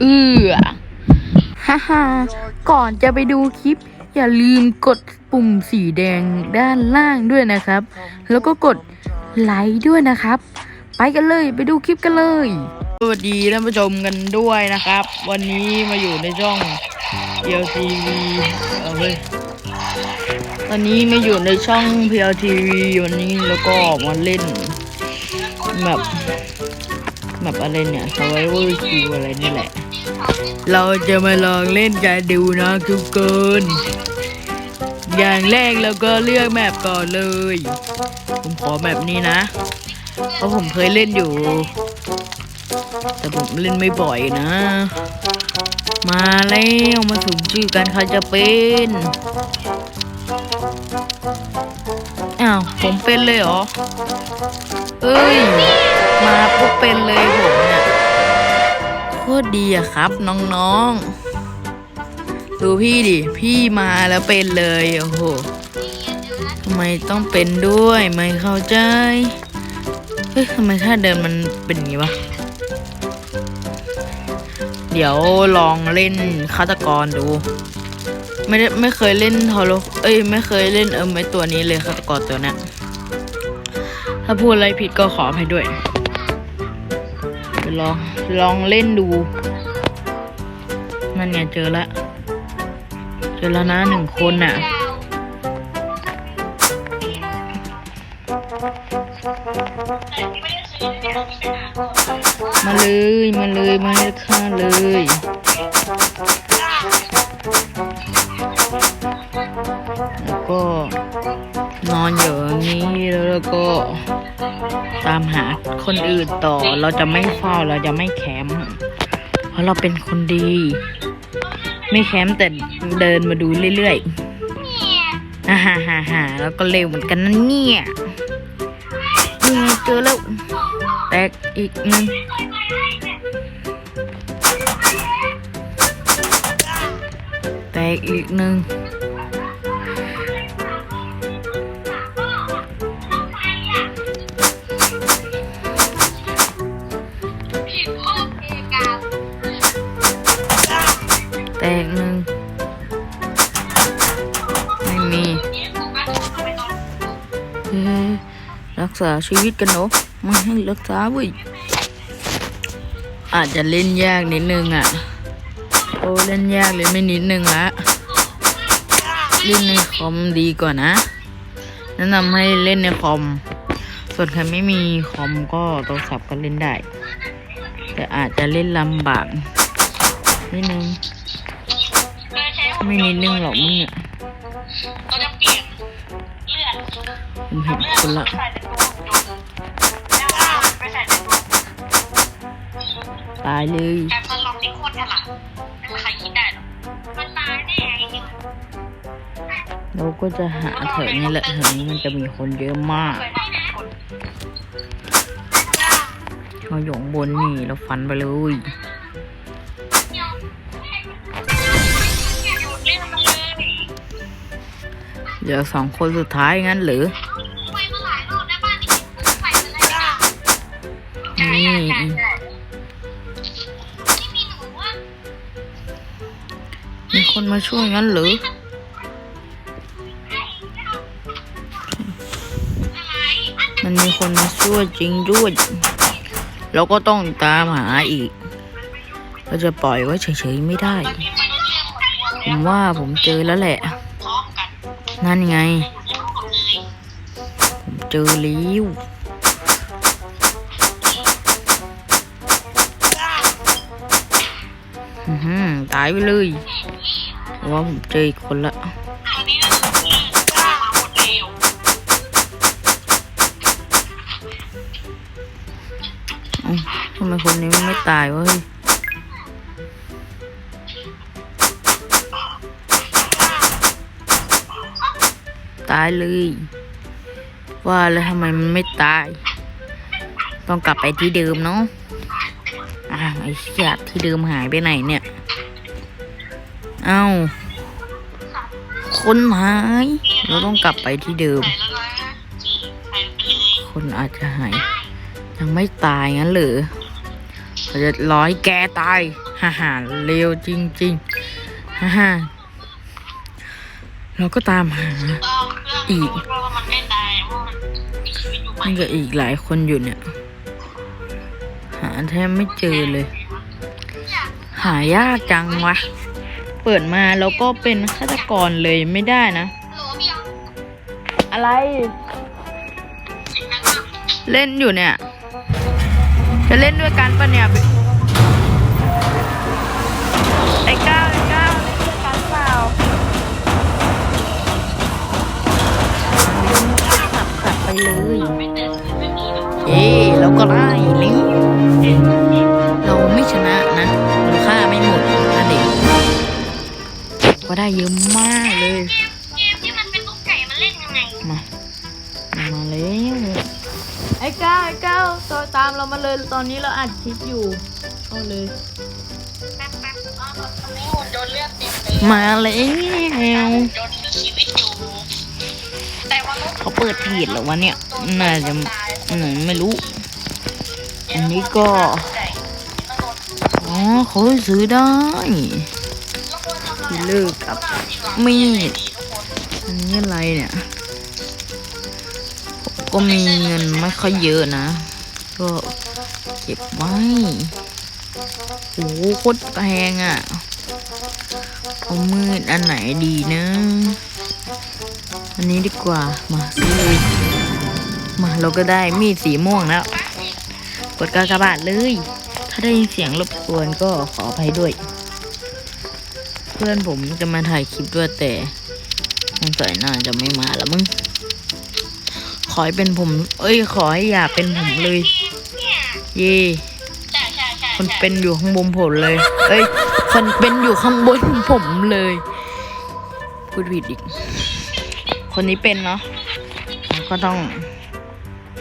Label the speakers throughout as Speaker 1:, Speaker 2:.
Speaker 1: เอื้อฮ่าฮ่าก่อนจะไปดูคลิป อย่าลืมกดปุ่มสีแดงด้านล่างด้วยนะครับ แล้วก็กดไลค์ด้วยนะครับ ไปกันเลยไปดูคลิปกันเลยสวัสดีท่านผู้ชมกันด้วยนะครับ วันนี้มาอยู่ในช่อง PLTV เอาเลยตอนนี้มาอยู่ในช่อง PLTV วันนี้แล้วก็มาเล่นแบบแบบอะไรเนี่ย Survival Q อะไรนี่แหละ เราจะมาลองเล่นกันดูนะทุกคน อย่างแรกเราก็เลือกแมปก่อนเลย ผมขอแบบนี้นะ เพราะผมเคยเล่นอยู่ แต่ผมเล่นไม่บ่อยนะ มาแล้วมาสุ่มชื่อกันใครจะเป็นอ้าวผมเป็นเลยเหรอ เอ้ย มาปุ๊บเป็นเลยผมเนี่ย ตรดีอะครับ น้องๆ ดูพี่ดิ พี่มาแล้วเป็นเลยโอ้โหทำไมต้องเป็นด้วยไม่เข้าใจ เฮ้ยทำไมถ้าเดินมันเป็นอย่างนี้วะ เดี๋ยวลองเล่นฆาตกรดู ไม่ได้ไม่เคยเล่นทอโรเอ้ยไม่เคยเล่นเออไอตัวนี้เลยฆาตกรตัวนี้ถ้าพูดอะไรผิดก็ขออภัยด้วย ลองลองเล่นดู นั่นไงเจอละ เจอแล้วนะหนึ่งคนน่ะ มาเลย มาเลย มาเลยค่ะเลยแล้วก็นอนอยู่อย่างนี้แล้วก็ ตามหาคนอื่นต่อเราจะไม่เฝ้าเราจะไม่แคมป์เพราะเราเป็นคนดี ไม่แคมป์แต่เดินมาดูเรื่อยๆฮ่าฮ่าฮ่าฮ่าแล้วก็เร็วเหมือนกันนะเนี่ยนี่ไงเจอแล้ว แตกอีกหนึ่งแตกอีกหนึ่ง กหนึ่งไม่มีเฮ้รักษาชีวิตกันเนาะไม่ให้รักษาเว้ยอาจจะเล่นยากนิดนึงอะ โอ้เล่นยากเลยไม่นิดนึงละเล่นในคอมดีกว่านะแนะนำให้เล่นในคอม ส่วนใครไม่มีคอมก็โทรศัพท์ก็เล่นได้ แต่อาจจะเล่นลำบากนิดนึง ไม่นิดนึงหรอกมึงเนี่ย
Speaker 2: เราจะเปลี่ยนเลือด
Speaker 1: ผมเห็นคนละ
Speaker 2: ใส่ในตัวแล้วก็ไปใส่ในตัว
Speaker 1: ตายเลย
Speaker 2: แอปมันล็อกนี่โคตรฉลาดไม่มีใครคิดได้หรอกมันตายแน่จริง
Speaker 1: เราก็จะหาแถวนี้แหละแถวนี้มันจะมีคนเยอะมาก
Speaker 2: เคยได้คน
Speaker 1: เราอยู่ข้างบนนี่เราฟันไปเลย
Speaker 2: เห
Speaker 1: ลือสองคนสุดท้ายงั้นหรือ
Speaker 2: ไปมาหลายรอบแล้วบ้านนี้ใส่ไปเลยอะ
Speaker 1: นี่
Speaker 2: ไม่มีหนูอะ
Speaker 1: มีคนมาช่วยงั้นหรือมันมีคนมาช่วยจริงด้วยเราก็ต้องตามหาอีกเราจะปล่อยไว้เฉยๆไม่ได้
Speaker 2: ตอนนี้มันเรียกหมดตัว
Speaker 1: ผมว่าผมเจอแล้วแหละ
Speaker 2: พร้อมกัน
Speaker 1: นั่นไง ผมเจอแล้วอื้อหือตายไปเลยว่าผมเจออีกคนละทำไมคนนี้ไม่ตายวะเฮ้ยายเลย ว่าแล้วทำไมมันไม่ตาย ต้องกลับไปที่เดิมเนาะอ้าวไอ้เหี้ยที่เดิมหายไปไหนเนี่ย เอ้า คนหาย เราต้องกลับไปที่เดิม คนอาจจะหาย ยังไม่ตายงั้นหรือเราจะร้อยแกตายฮ่าฮ่าเร็วจริงๆฮ่าฮ่าเราก็ตามหา
Speaker 2: อาเครื่อง
Speaker 1: อีก
Speaker 2: ดูว่ามันไม่ตายว่ามันมีชีวิตอยู่ไหม
Speaker 1: มันก็อีกหลายคนอยู่เนี่ย หาแทบไม่เจอเลย หายากจังวะ เปิดมาแล้วก็เป็นฆาตกรเลยไม่ได้นะ
Speaker 2: โหลพี่เอา
Speaker 1: อะไร
Speaker 2: สิ่งนั้นมา
Speaker 1: เล่นอยู่เนี่ย จะเล่นด้วยกันปะเนี่ยไอ้ก้า ไปเลย
Speaker 2: ไม่เจอไม่มีหรอก
Speaker 1: เย้เราก็ได้ลิงเราไม่ชนะนะเราฆ่าไม่หมดนั่นเองก็ได้เยอะมากเลย
Speaker 2: เกมเกมที่มันเป็นลูกไก่มันเล่นยังไง
Speaker 1: มามาแล้วไอ้ก้าวไอ้ก้าวตัวตามเรามาเลยตอนนี้เราอัดคลิปอยู่เอาเลย
Speaker 2: แป๊บแป๊บอ๋อตอนนี้หุ่นโดนเลือดเต็มเลย
Speaker 1: มาแล้ว
Speaker 2: โดนชีวิตอยู่แต่ว่ารถ
Speaker 1: เขาเปิดผิดหรอวะเนี่ย น่าจะหนไม่รู้ อันนี้ก็ อ๋อเขาซื้อได้เลิกกับมีดอันนี้อะไรเนี่ย ก็มีเงินไม่ค่อยเยอะนะ ก็เก็บไว้ โอ้โหโคตรแพงอะ เอามืดอันไหนดีนะ อันนี้ดีกว่า มาซื้อเลยมาเราก็ได้มีดสีม่วงแล้ว กดกากบาทเลย ถ้าได้ยินเสียงรบกวนก็ขออภัยด้วย เพื่อนผมจะมาถ่ายคลิปด้วยแต่สงสัยน่าจะไม่มาแล้วมึง ขอให้เป็นผม เอ้ย ขอให้อย่าเป็นผมเลย
Speaker 2: เนี่ย
Speaker 1: เย่
Speaker 2: ใช่ใช่ใช่
Speaker 1: คนเป็นอยู่ข้างบนผมเลย เอ้ย คนเป็นอยู่ข้างบนผมเลย พูดผิดอีก คนนี้เป็นเนาะก็ต้อง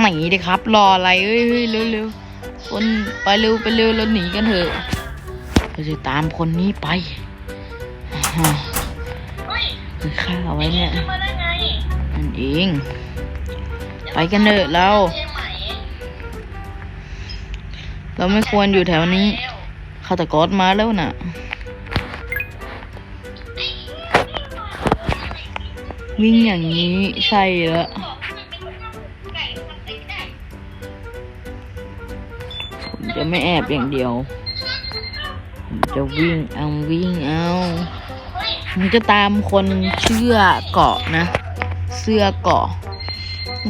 Speaker 1: หนีดิครับ รออะไรเอ้ยเฮ้ยเร็วเร็วคนไปเร็วไปเร็วแล้วหนีกันเถอะเราจะตามคนนี้ไปอ่า
Speaker 2: เฮ้ย
Speaker 1: ไปฆ่าไว้เนี่ย
Speaker 2: นั่
Speaker 1: นเอง ไปกันเถอะเราเราไม่ควรอยู่แถวนี้ฆาตกรมาแล้วน่ะ วิ่งอย่างนี้ใช่แล้วผมจะไม่แอบอย่างเดียว ผมจะวิ่งเอาวิ่งเอา
Speaker 2: เฮ้ย
Speaker 1: ผมจะตามคนเชื่อเกาะนะ เสื้อเกาะ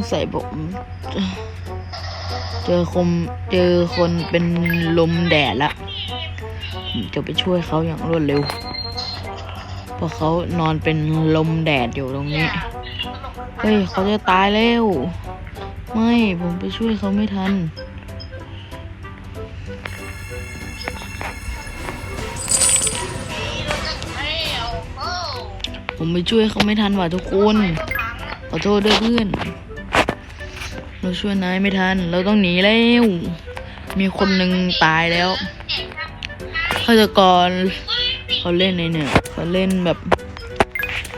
Speaker 1: ใส่ผมเจอคมเจอคนเป็นลมแดดละผมจะไปช่วยเขาอย่างรวดเร็ว พราะเขานอนเป็นลมแดดอยู่ตรงนี้ เฮ้ย เขาจะตายแล้ว ไม่ผมไปช่วยเขาไม่ทัน
Speaker 2: แล้วโอ้
Speaker 1: ผมไปช่วยเขาไม่ทันว่ะทุกคน ขอโทษด้วยเพื่อน เราช่วยนายไม่ทัน เราต้องหนีแล้ว มีคนหนึ่งตายแล้วฆาตกร เขาเล่นในเนี่ยเขาเล่นแบบ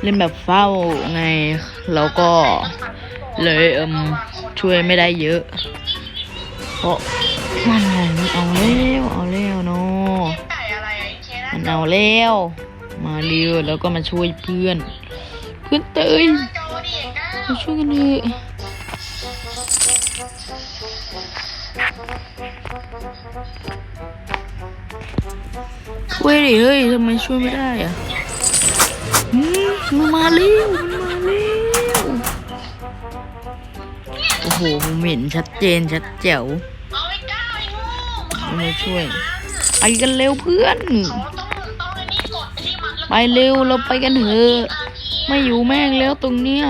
Speaker 1: เล่นแบบเฝ้าไง แล้วก็เลยเอิมช่วยไม่ได้เยอะ เพราะมันไงมันเอาแล้วเอาแล้วเนาะ
Speaker 2: ไก่อ
Speaker 1: มันเอาแล้วมาเร็วแล้วก็มาช่วยเพื่อน เพื่อนเตยมาช่วยกันเถอะ ช่วยดิเฮ้ยทำไมช่วยไม่ได้อะมันมาเร็วมันมาเร็วโอ้โหผมเห็นชัดเจนชัดแจ๋ว
Speaker 2: ไมั
Speaker 1: นมาช่วยไปกันเร็วเพื่อน
Speaker 2: ไป
Speaker 1: เร็วเราไปกันเถอะไม่อยู่แม่งแล้วตรงเนี้ย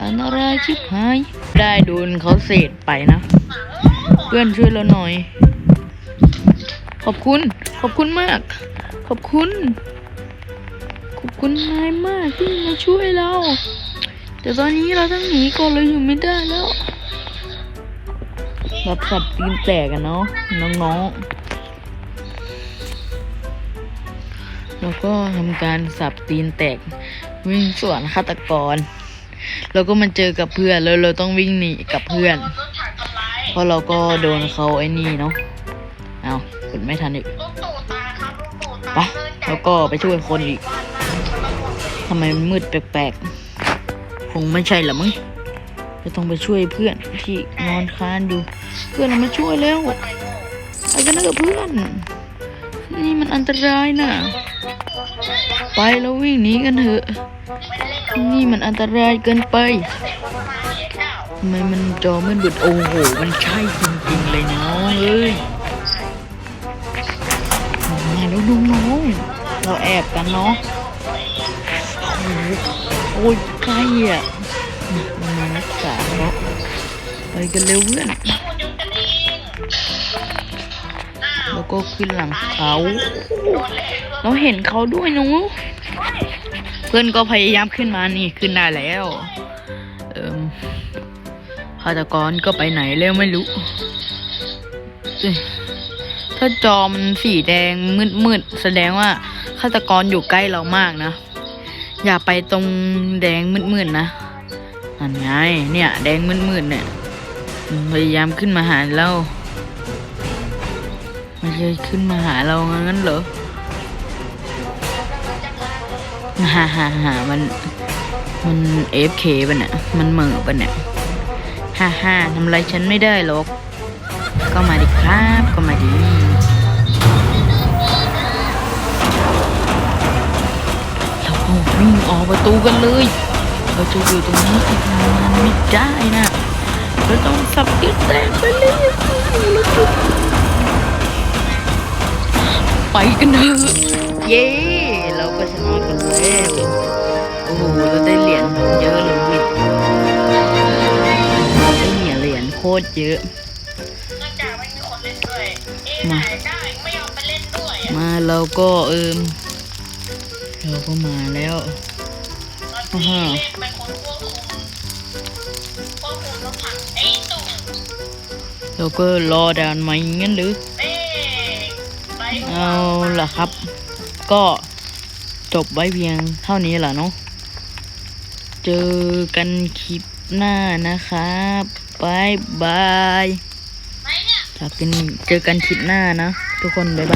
Speaker 1: อันตรายชิบหาย ได้โดนเขาเสดไปนะ เพื่อนช่วยเราหน่อย ขอบคุณ ขอบคุณมาก ขอบคุณ ขอบคุณนายมากที่มาช่วยเรา แต่ตอนนี้เราต้องหนีก่อนเราอยู่ไม่ได้แล้วรับสับตีนแตกกันเนาะน้องๆแล้วก็ทำการสับตีนแตก วิ่งสวนฆาตกร แล้วก็มาเจอกับเพื่อนแล้วเราต้องวิ่งหนีกับเพื่อน เพราะเราก็โดนเขาไอ้นี่เนาะเอากดไม่ทันอีก แล้วก็ไปช่วยคนอีกทำไมมันมืดแปลกๆ คงไม่ใช่หรอมั้งจะต้องไปช่วยเพื่อนที่นอนค้านอยู่ เพื่อนเรามาช่วยแล้วไปกันนะกับเพื่อน นี่มันอันตรายนะไปแล้ววิ่งหนีกันเถอะ นี่มันอันตรายเกินไปทำไมมันจอมืดบึดโอ้โห มันใช่จริงๆเลยน้องเอ้ยมาแล้วดูน้อง เราแอบกันเนาะโอ้โหโอ้ยใกล้อะมามารักษาเนาะไปกันเร็วเพื่อนแล้วก็ขึ้นหลังเขาเราเห็นเขาด้วยนาะเพื่อนก็พยายามขึ้นมานี่ขึ้นได้แล้วเอิมฆาตกรก็ไปไหนแล้วไม่รู้เอ้ยถ้าจอมันสีแดงมืดๆแสดงว่า ฆาตกรอยู่ใกล้เรามากนะ อย่าไปตรงแดงมืดๆนะนั่นไงเนี่ย แดงมืดๆเนี่ยพยายามขึ้นมาหาเรามันจะขึ้นมาหาเรางั้นเหรอฮ่าฮ่าฮ่ามันมันเอฟเคป่ะเนี่ยมันเหม่อป่ะเนี่ยฮ่าฮ่าทำอะไรฉันไม่ได้หรอก ก็มาดิครับ ก็มาดิ วิ่งออกประตูกันเลยเราจะอยู่ตรงนี้อีกนานไม่ได้นะเราต้องสับติดแตกไปเลยเราจะไปกันเถอะเย้เราก็ชนะกันแล้วโอ้โหเราได้เหรียญเยอะเลยวิได้เหรียญเหรียญโคตรเยอะ
Speaker 2: เนื่องจากไม่มีคนเล่นด้วยเอ๊ะ
Speaker 1: มา
Speaker 2: ถ่ายได้ไม่ยอมไปเล่นด้วยอะ
Speaker 1: มาเราก็เอิม เราก็มาแล้ว
Speaker 2: ตอนที่เล่นเป็นคนควบคุมควบคุมรถถังไอ้ตุ่ม
Speaker 1: เราก็รอดานไหมงั้นหรือ
Speaker 2: เอ๊ะไป
Speaker 1: เอาล่ะครับ ก็จบไว้เพียงเท่านี้แหละเนาะ เจอกันคลิปหน้านะครับบายบาย
Speaker 2: ไหนเนี่ย
Speaker 1: จากกันเจอกันคลิปหน้านะ ทุกคนบ๊ายบาย